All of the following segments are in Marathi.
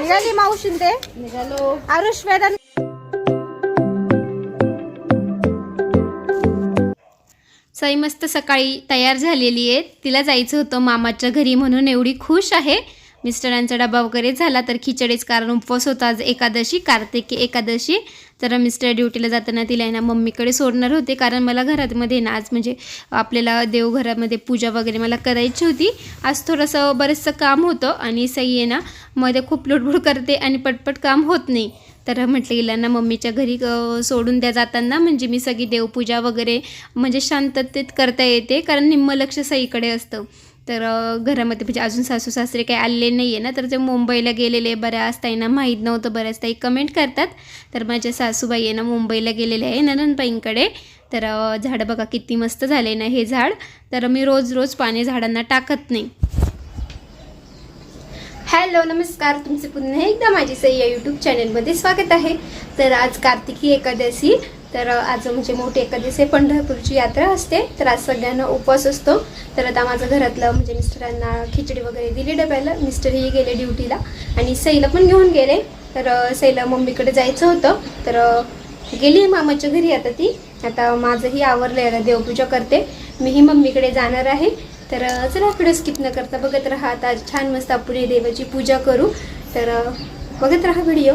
निघाली मावशीन ते निघालो आरुष वेदांत साई मस्त सकाळी तयार झालेली आहे. तिला जायचं होतं मामाच्या घरी म्हणून एवढी खुश आहे. मिस्टरांचा डबा वगैरे झाला तर खिचडीच कारण उपवास होता. आज एकादशी कार्तिकी एकादशी. तर मिस्टर ड्युटीला जाताना तिला आहे ना मम्मीकडे सोडणार होते. कारण मला घरामध्ये ना आज म्हणजे आपल्याला देवघरामध्ये पूजा वगैरे मला करायची होती. आज थोडंसं बरंचसं काम होतं आणि सई आहे ना मध्ये खूप लुडबुड करते आणि पटपट काम होत नाही. तर म्हटलं गेलं ना मम्मीच्या घरी सोडून द्या जाताना. म्हणजे मी सगळी देवपूजा वगैरे म्हणजे शांततेत करता येते. कारण निम्म लक्ष सईकडे असतं. तर घरामध्ये म्हणजे अजून सासू सासरे काही आलेले नाही आहे ना तर ते मुंबईला गेलेले बऱ्याच ताईंना माहीत नव्हतं बऱ्याच ताई कमेंट करतात. तर माझ्या सासूबाई आहे ना मुंबईला गेलेले आहे ननंदबाईंकडे. तर झाडं बघा किती मस्त झाले ना हे झाड. तर मी रोज रोज पाणी झाडांना टाकत नाही. हॅलो नमस्कार. तुमचे पुन्हा एकदा माझी सय्या यूट्यूब चॅनलमध्ये स्वागत आहे. तर आज कार्तिकी एकादशी तर आज म्हणजे मोठी एकादशी पंढरपूरची यात्रा असते. तर आज सगळ्यांना उपवास असतो. तर आता माझं घरातलं म्हणजे मिस्टरांना खिचडी वगैरे दिली डब्याला. मिस्टरही गेले ड्युटीला आणि सईला पण घेऊन गेले. तर सईला मम्मीकडे जायचं होतं. तर गेली मामाच्या घरी आता ती. आता माझंही आवरलं आहे देवपूजा करते. मीही मम्मीकडे जाणार आहे. तर चला व्हिडिओ स्किप न करता बघत राहा. आता छान मस्त आपण ही देवाची पूजा करू. तर बघत राहा व्हिडिओ.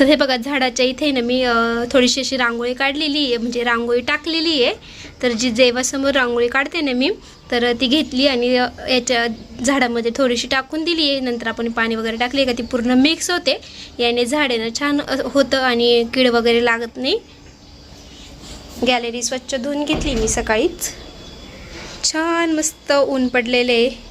तर हे बघा झाडाच्या इथे ना मी थोडीशी अशी रांगोळी काढलेली आहे. म्हणजे रांगोळी टाकलेली आहे. तर जी जेवासमोर रांगोळी काढते ना मी तर ती घेतली आणि याच्या झाडामध्ये थोडीशी टाकून दिली आहे. नंतर आपण पाणी वगैरे टाकले का ती पूर्ण मिक्स होते. याने झाडे ना छान होतं आणि कीड वगैरे लागत नाही. गॅलरी स्वच्छ धुवून घेतली मी सकाळीच. छान मस्त ऊन पडलेले आहे.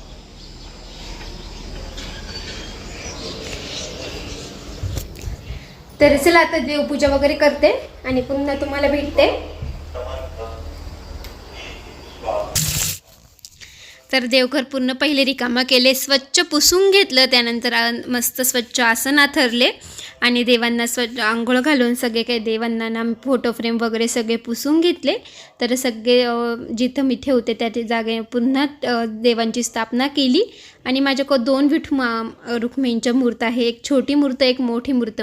तर चला आता देवपूजा वगैरे करते आणि पुन्हा तुम्हाला भेटते. तर देवघर पूर्ण पहिले रिकामा केले स्वच्छ पुसून घेतलं त्यानंतर मस्त स्वच्छ आसन आथरले आणि देवांना स्वच्छ आंघोळ घालून सगळे काही देवांना ना फोटो फ्रेम वगैरे सगळे पुसून घेतले. तर सगळे जिथं मी ठेवते त्या ते जागे पुन्हा देवांची स्थापना केली. आणि माझ्याकडं दोन विठ मा रुक्मिणीच्या मूर्त आहे. एक छोटी मूर्त एक मोठी मूर्त.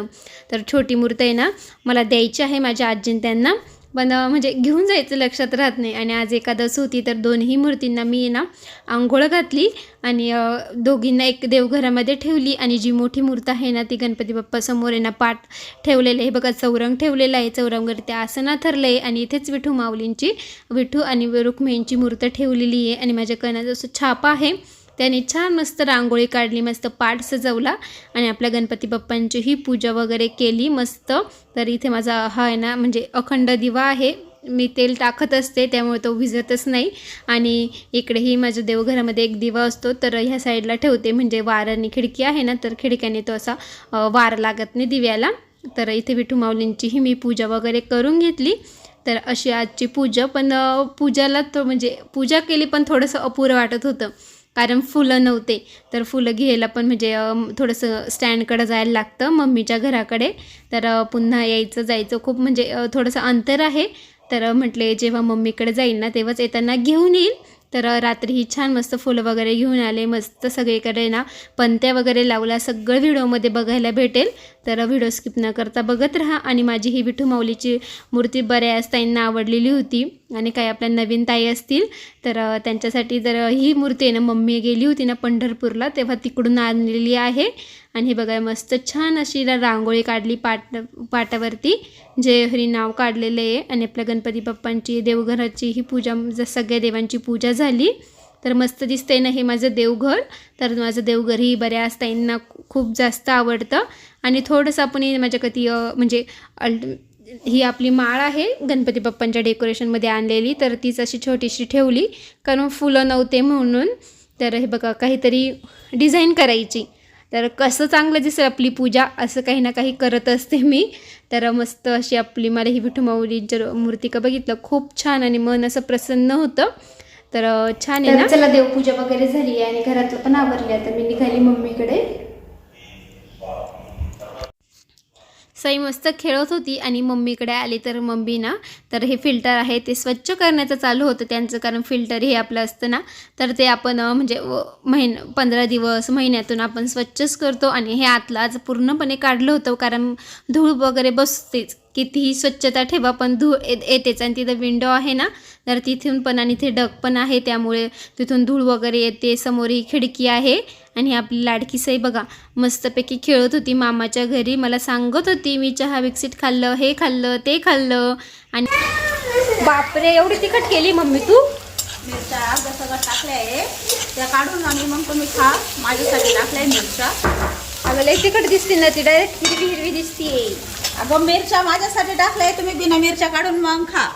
तर छोटी मूर्त आहे ना मला द्यायची आहे माझ्या आजीन त्यांना. पण म्हणजे घेऊन जायचं लक्षात राहत नाही. आणि आज एकादस होती तर दोन्ही मूर्तींना मी ना आंघोळ घातली आणि दोघींना एक देवघरामध्ये ठेवली. आणि जी मोठी मूर्त आहे ना ती गणपती बाप्पा समोर आहे ना पाठ ठेवलेलं आहे. बघा चौरंग ठेवलेलं आहे. चौरंगवर चौरंगवरती आसना ठरलं आहे आणि इथेच विठू माऊलींची विठू आणि रुक्मिणींची मूर्त ठेवलेली आहे. आणि माझ्या कणाचा असं छापा आहे. त्याने छान मस्त रांगोळी काढली मस्त पाठ सजवला आणि आपल्या गणपती बाप्पांचीही पूजा वगैरे केली मस्त. तर इथे माझा हा आहे ना म्हणजे अखंड दिवा आहे. मी तेल टाकत असते त्यामुळे तो भिजतच नाही. आणि इकडेही माझ्या देवघरामध्ये एक दिवा असतो तर ह्या साईडला ठेवते. म्हणजे वाराने खिडकी आहे ना तर खिडक्याने तो असा वार लागत नाही दिव्याला. तर इथे विठू माऊलींचीही मी पूजा वगैरे करून घेतली. तर अशी आजची पूजा. पण पूजाला तो म्हणजे पूजा केली पण थोडंसं अपुरं वाटत होतं. कारण फुलं नव्हते. तर फुलं घ्यायला पण म्हणजे थोडंसं स्टँडकडं जायला लागतं मम्मीच्या घराकडे. तर पुन्हा यायचं जायचं खूप म्हणजे थोडंसं अंतर आहे. तर म्हटले जेव्हा मम्मीकडे जाईल ना तेव्हाच येताना घेऊन येईल. तर रात्री ही छान मस्त फुलं वगैरे घेऊन आले मस्त सगळीकडे ना पंत्या वगैरे लावल्या सगळं व्हिडिओमध्ये बघायला भेटेल. तर व्हिडिओ स्किप न करता बघत राहा आणि माझी ही विठू माऊलीची मूर्ती बऱ्याच ताईंना आवडलेली होती आणि काही आपल्या नवीन ताई असतील तर त्यांच्यासाठी जर ही मूर्ती आहे ना मम्मी गेली होती ना पंढरपूरला तेव्हा तिकडून आणलेली आहे. आणि हे बघा मस्त छान अशी रांगोळी काढली पाट पाटावरती जे हरी नाव काढलेलं आहे. आणि आपल्या गणपती बाप्पांची देवघराची ही पूजा सगळ्या देवांची पूजा झाली. तर मस्त दिसतंय ना हे माझं देवघर. तर माझं देवघरही बऱ्याच ताईंना खूप जास्त आवडतं. आणि थोडंसं आपण माझ्याकती म्हणजे अल्ट ही आपली माळ आहे गणपती बाप्पांच्या डेकोरेशनमध्ये आणलेली. तर तीच अशी छोटीशी ठेवली. कारण फुलं नव्हते म्हणून. तर हे बघा काहीतरी डिझाईन करायची. तर कसं चांगलं दिसेल आपली पूजा असं काही ना काही करत असते मी. तर मस्त अशी आपली मला ही विठू जर मूर्ती का बघितलं? खूप छान आणि मन असं प्रसन्न होतं. तर छान आहे ना? चला देवपूजा वगैरे झाली आहे आणि घरातलं पण आवरले आता मी निघाली मम्मीकडे. साई मस्त खेळत होती आणि मम्मीकडे आली तर मम्मी ना तर हे फिल्टर आहे ते स्वच्छ करण्याचं चालू होतं त्यांचं कारण फिल्टर हे आपलं असतं ना तर ते आपण म्हणजे व- महिन पंधरा दिवस महिन्यातून आपण स्वच्छच करतो आणि हे आतलं आज पूर्णपणे काढलं होतं कारण धूळ वगैरे बसतेच. कितीही स्वच्छता ठेवा पण धूळ ये- येतेच आणि तिथं विंडो आहे ना तर तिथून पण आणि ते डग पण आहे त्यामुळे तिथून धूळ वगैरे येते समोर ही खिडकी आहे. आणि आपली लाडकी सई बघा मस्तपैकी खेळत होती मामाच्या घरी. मला सांगत होती मी चहा विकसिट खाल्लं हे खाल्लं ते खाल्लं. आणि बापरे एवढी तिखट केली मम्मी तू? मिरच्या सगळं टाकल्या. आहे त्या काढून आणि मग तुम्ही खा माझ्यासाठी टाकल्या मिरच्या. तिखट दिसते ना ती डायरेक्ट हिरवी हिरवी दिसते अगं मिरच्या माझ्यासाठी टाकल्या तुम्ही बिना मिरच्या काढून मग खा.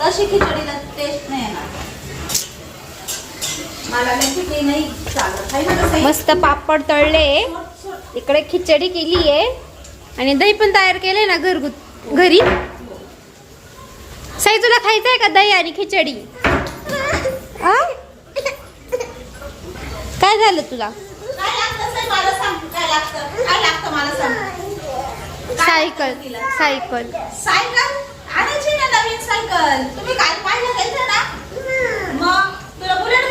तशी खिचडीला टेस्ट नाही येणार मला नाही खिचडी नाही चालत आहे ना कसं मस्त पापड तळले. इकडे खिचडी केली आहे. आणि दही पण तयार केलंय ना घरगुत घरी. साई तुला खायचं आहे का दही आणि खिचडी? काय झालं तुला? सायकल. सायकल. सायकल? आणायची ना नवीन सायकल. तुम्ही काय पाहिलं ना? मग तुला बुलेट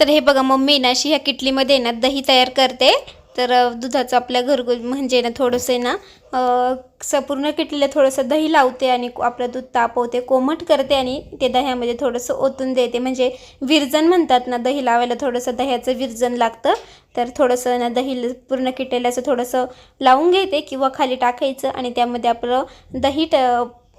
तर हे बघा मम्मी ना अशी ह्या किटलीमध्ये ना दही तयार करते. तर दुधाचं आपल्या घरगुती म्हणजे ना थोडंसं आहे ना स- पूर्ण किटलीला थोडंसं दही लावते आणि आपलं दूध तापवते कोमट करते आणि ते दह्यामध्ये थोडंसं ओतून देते. म्हणजे विरजन म्हणतात ना दही लावायला थोडंसं दह्याचं विरजन लागतं. तर थोडंसं ना दही ल- पूर्ण किटलेलं असं थोडंसं लावून घेते किंवा खाली टाकायचं आणि त्यामध्ये आपलं दही ट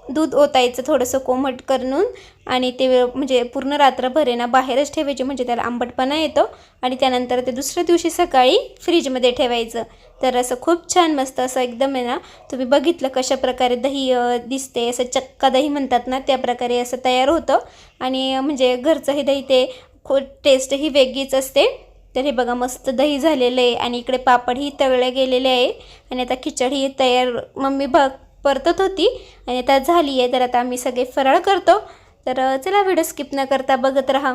दूध ओतायचं थोडंसं कोमट करून आणि ते म्हणजे पूर्ण रात्रभर आहे ना बाहेरच ठेवायचे म्हणजे त्याला आंबटपणा येतो. आणि त्यानंतर ते दुसऱ्या दिवशी सकाळी फ्रीजमध्ये ठेवायचं. तर असं खूप छान मस्त असं एकदम आहे ना तुम्ही बघितलं कशा प्रकारे दही दिसते असं चक्का दही म्हणतात ना त्या प्रकारे असं तयार होतं. आणि म्हणजे घरचं हे दही ते खो टेस्ट ही वेगळीच असते. तर हे बघा मस्त दही झालेलं आहे आणि इकडे पापडही तळले गेलेले आहे. आणि आता खिचडी तयार मम्मी बघ परतत होती आणि आता झाली आहे. तर आता आम्ही सगळे फराळ करतो. तर चला व्हिडिओ स्किप न करता बघत राहा.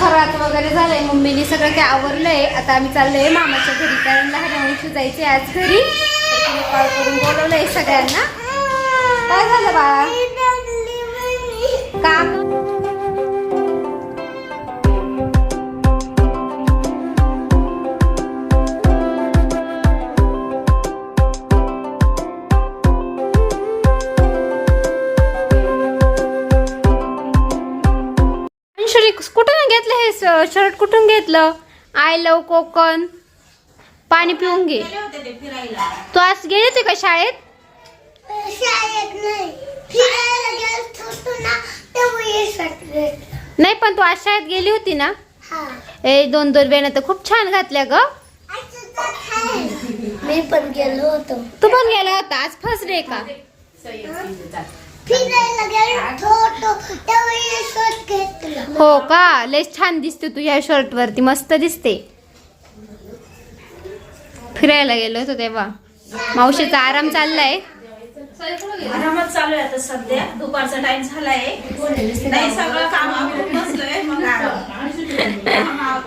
फराळाचं वगैरे झालंय. मम्मीने सगळं काही आवरलंय. आता आम्ही चाललोय मामाच्या घरी. कारण लहान अंशी जायचे आज घरी. कॉल करून बोलवलंय सगळ्यांना. काय झालं बाळा? काम अंशुरी कुठून घेतलं हे शर्ट कुठून घेतलं? I love Konkan. पाणी पिऊन घे. गेले होते ते फिरायला. तू आज गेले होते का शाळेत? शाळेत नाही. फिरायला गेलो होतो ना तेव्हा हे शर्ट घेतलं. नाही पण तू आज शाळेत गेली होती ना? हा. ए दोन दोन वेळा तर खूप छान घातल्या ग. मी पण गेलो होतो. तू पण गेला होता? आज फर्स्ट डे का? हो का? लय छान दिसते तू ह्या शर्ट वरती. मस्त दिसते. फिरायला गेलो होतो तेव्हा. मावशीचा आराम चाललाय. आरामात चालू आहे आता सध्या. दुपारचा टाइम झालाय. नाही सगळं काम आवरून बसलोय. मग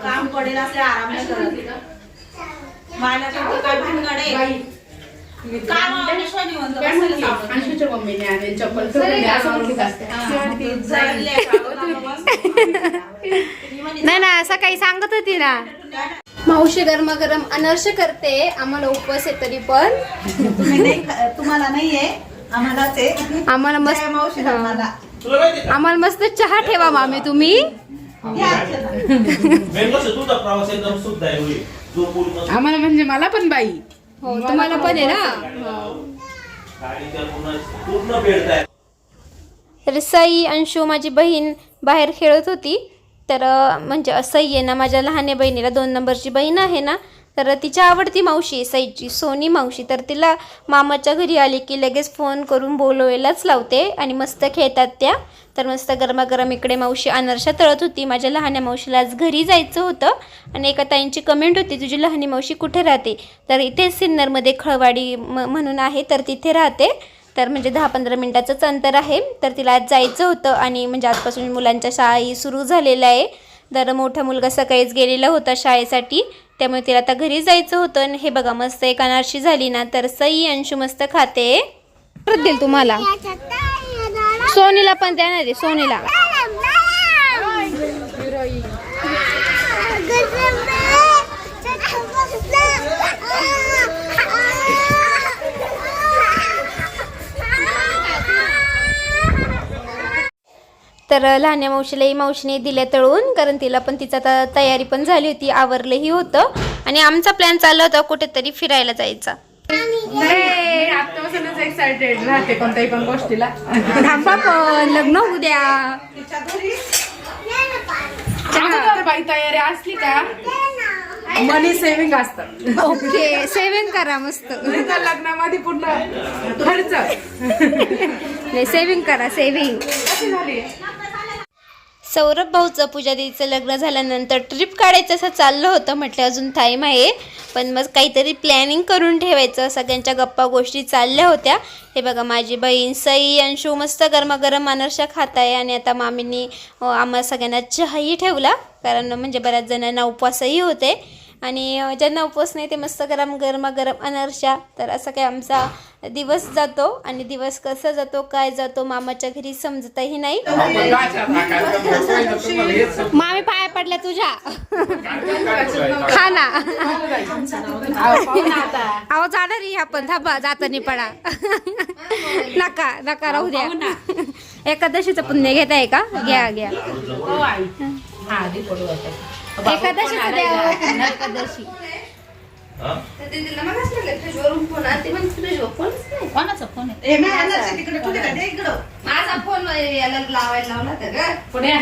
काम पडेल असले आराम नाही करत. मला काय भानगड आहे. नाही. आणखीच्या मम्मीने आणि चप्पल ठेवली असं हा, नाही ना सकाळी सांगत होती ना. मावशी गरमागरम अनर्श करते आम्हाला उपवास आहे तरी पण. तुम्हाला नाहीये आम्हाला मस्त मावशी आम्हाला मस्त चहा ठेवा मामी तुम्ही. आम्हाला म्हणजे मला पण बाई. हो तुम्हाला पण आहे ना? तर सई अंशू माझी बहीण बाहेर खेळत होती. तर म्हणजे सई आहे ना माझ्या लहान बहिणीला दोन नंबरची बहीण आहे ना तर तिची आवडती मावशी आहे सईची सोनी मावशी. तर तिला मामाच्या घरी आली की लगेच फोन करून बोलवायलाच लावते आणि मस्त खेळतात त्या. तर मस्त गरमागरम इकडे मावशी अनर्षा तळत होती. माझ्या लहान्या मावशीला आज घरी जायचं होतं आणि एका ताईंची कमेंट होती तुझी लहानी मावशी कुठे राहते? तर इथे सिन्नरमध्ये खळवाडी म म्हणून आहे तर तिथे राहते. तर म्हणजे दहा पंधरा मिनटाचंच अंतर आहे. तर तिला आज जायचं होतं आणि म्हणजे आजपासून मुलांच्या शाळाही सुरू झालेल्या आहे. तर मोठा मुलगा सकाळीच गेलेला होता शाळेसाठी. त्यामुळे तिला आता घरी जायचं होतं आणि हे बघा मस्त एक अनारशी झाली ना तर सई अंशू मस्त खाते. परत देईल तुम्हाला. सोनीला पण द्या ना दे सोनीला तर लहान्या मावशीलाही मावशीने दिल्या तळून कारण तिला पण तिचा आता तयारी पण झाली होती आवरलंही होतं. आणि आमचा प्लॅन चालला होता कुठेतरी फिरायला जायचा. नाही, आत्तापासूनच एक्साइटेड राहते कोणत्याही पण गोष्टीला. थांबा पण लग्न होऊ द्या. अगोदर बाई तयारी असली का मनी सेव्हिंग असतं. ओके सेव्हिंग करा मस्त. लग्नामध्ये पूर्ण खर्च. नाही सेव्हिंग करा सेव्हिंग कशी झाली? सौरभ भाऊचं पूजा लग्न झाल्यानंतर ट्रिप काढायचं असं चाललं होतं. म्हटलं अजून टाईम आहे. पण मग काहीतरी प्लॅनिंग करून ठेवायचं. सगळ्यांच्या गप्पा गोष्टी चालल्या होत्या. हे बघा माझी बहीण सई अंशू मस्त गरमागरम अनर्षा खात आहे. आणि आता मामींनी आम्हाला आम्हा सगळ्यांना चहाही ठेवला. कारण म्हणजे बऱ्याच जणांना उपवासही होते. आणि ज्यांना उपवास नाही ते मस्त गरम गरमागरम अनर्षा तर असं काय आमचा दिवस जातो. आणि दिवस कसा जातो काय जातो मामाच्या घरी समजतही नाही. मामी पाया पडल्या तुझ्या. खा ना. अहो जाणार रे आपण. थांबा जातानी पडा. नका नका राहू द्या. एकादशीचं पुण्य घेत आहे का? घ्या घ्या. एकादशी. हा? कोणाचा फोन आहे? माझा फोन याला लावायला लावला तर पुण्या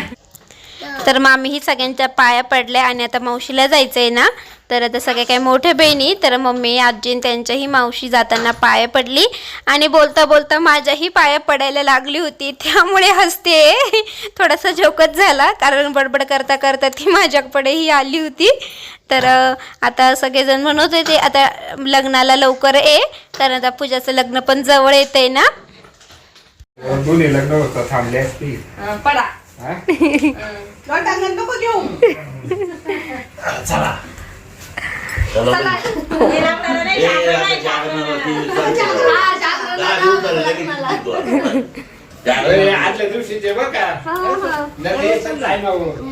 तर मामीही सगळ्यांच्या पाया पडल्या आणि आता मावशीला जायचंय ना. तर आता सगळे काही मोठे बहिणी तर मम्मी आजी त्यांच्याही मावशी जाताना पाया पडली. आणि बोलता बोलता माझ्याही पाया पडायला लागली होती. त्यामुळे हसते. थोडासा जोकच झाला. कारण बडबड करता करता ती माझ्याकडेही आली होती. तर आता सगळेजण म्हणत होते आता लग्नाला लवकर ये. कारण आता पूजाचं लग्न पण जवळ येतंय ना. दोन्ही लग्न होतं थांबले असती चला. चला. का.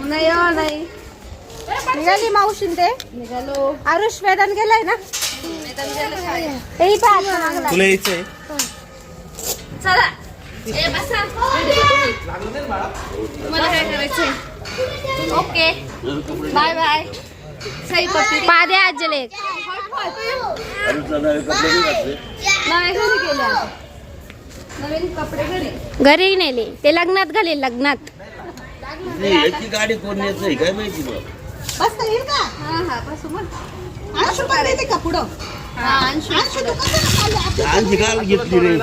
नाही हो नाही. निघाली मावशीन ते? निघालो. आरुष वेदान गेलाय ना? तुला यायचंय. चला. मला काय करायचंय? ओके. Bye bye. सही पप्पी. पादे आजले घरी गेले आता. नवीन कपडे घरी. घरी नेले. ते लग्नात घाले लग्नात. नाही, याची गाडी कोण नाही काय माहिती मग? हा हा बसू मग. आणखी काल घेतली रे.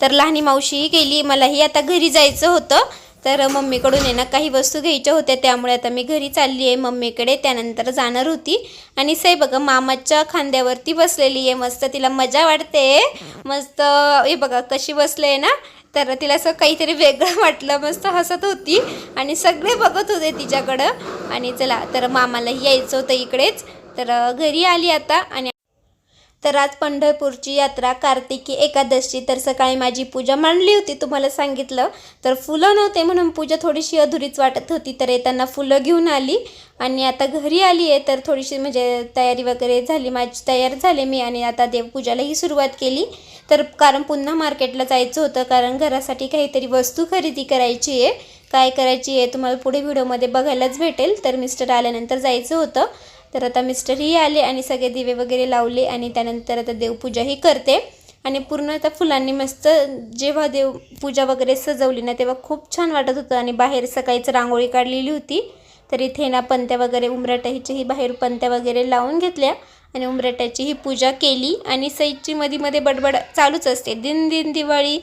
तर लहानी मावशीही गेली मलाही आता घरी जायचं होतं. तर मम्मीकडून आहे ना काही वस्तू घ्यायच्या होत्या त्यामुळे आता मी घरी चालली आहे. मम्मीकडे त्यानंतर जाणार होती. आणि साई बघा मामाच्या खांद्यावरती बसलेली आहे. मस्त तिला मजा वाटते. मस्त हे बघा कशी बसले आहे ना. तर तिला असं काहीतरी वेगळं वाटलं मस्त हसत होती आणि सगळे बघत होते तिच्याकडं. आणि चला तर मामालाही यायचं होतं इकडेच. तर घरी आली आता आणि तर आज पंढरपूरची यात्रा कार्तिकी एकादशी. तर सकाळी माझी पूजा मांडली होती तुम्हाला सांगितलं. तर फुलं नव्हते म्हणून पूजा थोडीशी अधुरीच वाटत होती तर येताना फुलं घेऊन आली. आणि आता घरी आली आहे तर थोडीशी म्हणजे तयारी वगैरे झाली माझी तयार झाले मी आणि आता देवपूजालाही सुरुवात केली. तर कारण पुन्हा मार्केटला जायचं होतं कारण घरासाठी काहीतरी वस्तू खरेदी करायची आहे. काय करायची आहे तुम्हाला पुढे व्हिडिओमध्ये बघायलाच भेटेल. तर मिस्टर आल्यानंतर जायचं होतं. तर आता मिस्टरही आले आणि सगळे दिवे वगैरे लावले आणि त्यानंतर आता देवपूजाही करते. आणि पूर्ण आता फुलांनी मस्त जेव्हा देवपूजा वगैरे सजवली ना तेव्हा खूप छान वाटत होतं. आणि बाहेर सकाळीच रांगोळी काढलेली होती. तर इथे ना पंत्या वगैरे उमराटाहीच्याही बाहेर पंत्या वगैरे लावून घेतल्या. आणि उमराटाची ही पूजा केली. आणि सईची मध्ये मध्ये बडबड चालूच असते. दिन दिन दिवाळी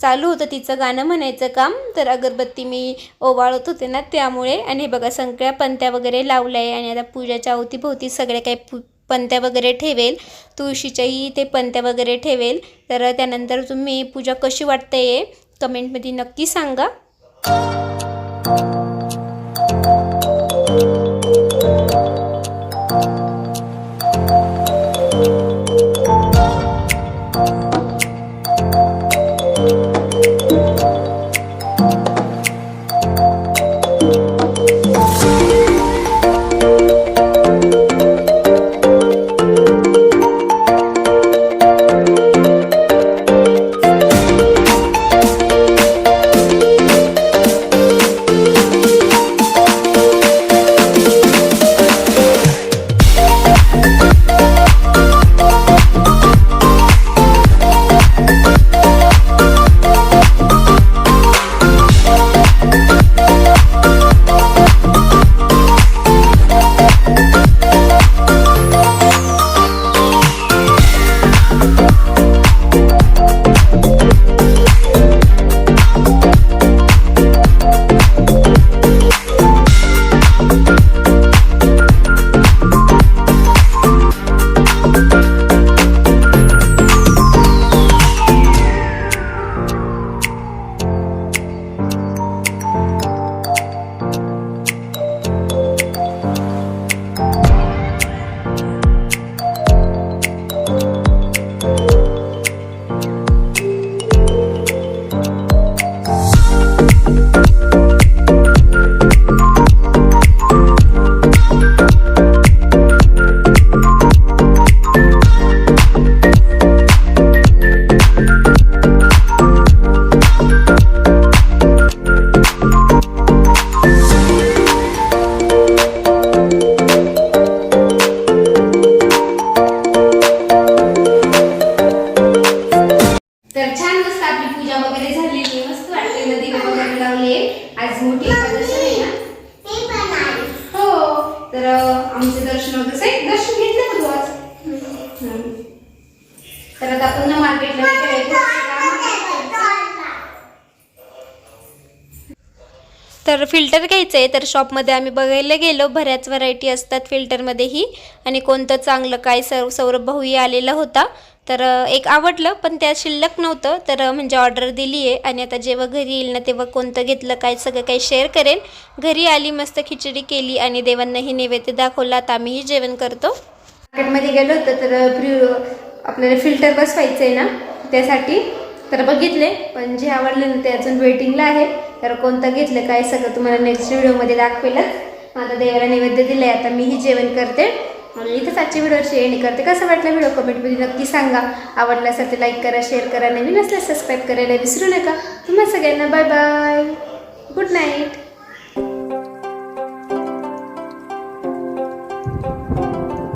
चालू होतं तिचं गाणं म्हणायचं काम. तर अगरबत्ती मी ओवाळत होते ना त्यामुळे. आणि हे बघा सगळ्या पंत्या वगैरे लावल्या. आहे आणि आता पूजाच्या अवतीभोवती सगळे काही पु पंत्या वगैरे ठेवेल. तुळशीच्याही ते पंत्या वगैरे ठेवेल. तर त्यानंतर तुम्ही पूजा कशी वाटते कमेंटमध्ये नक्की सांगा. तर वगैरे झालेली आहे. मस्त वाटलेलं दिवे वगैरे लावले. आज मोठी एकादशी आहे ना. हो. तर आमचे दर्शन वगैरे सही दर्शन घेतलं का तू आज? हम्म. तर आता आपण ना मार्केटला तर फिल्टर घ्यायचं आहे तर शॉपमध्ये आम्ही बघायला गेलो. बऱ्याच व्हरायटी असतात फिल्टरमध्येही आणि कोणतं चांगलं काय सौ सौरभ भाऊही आलेला होता. तर एक आवडलं पण त्या शिल्लक नव्हतं. तर म्हणजे ऑर्डर दिली आहे आणि आता जेव्हा घरी येईल ना तेव्हा कोणतं घेतलं काय सगळं काही शेअर करेल. घरी आली मस्त खिचडी केली आणि देवांनाही नैवेद्य दाखवला. आता आम्हीही जेवण करतो. मार्केटमध्ये गेलो होतो तर फ्री आपल्याला फिल्टर बसवायचं आहे ना त्यासाठी. तर बघितले पण जे आवडले ना ते अजून वेटिंगला आहे. तर कोणतं घेतलं काय सगळं तुम्हाला नेक्स्ट व्हिडिओमध्ये दाखवेलच. आता देवाला नैवेद्य दिलं आहे आता मीही जेवण करते. म्हणून इथेच आजच्या व्हिडिओची एंड करते. कसं वाटलं व्हिडिओ कमेंटमध्ये नक्की सांगा. आवडला असेल तर लाईक करा शेअर करा. नवीन असल्यास सबस्क्राईब करायला विसरू नका. तुम्हा सगळ्यांना बाय बाय गुड नाईट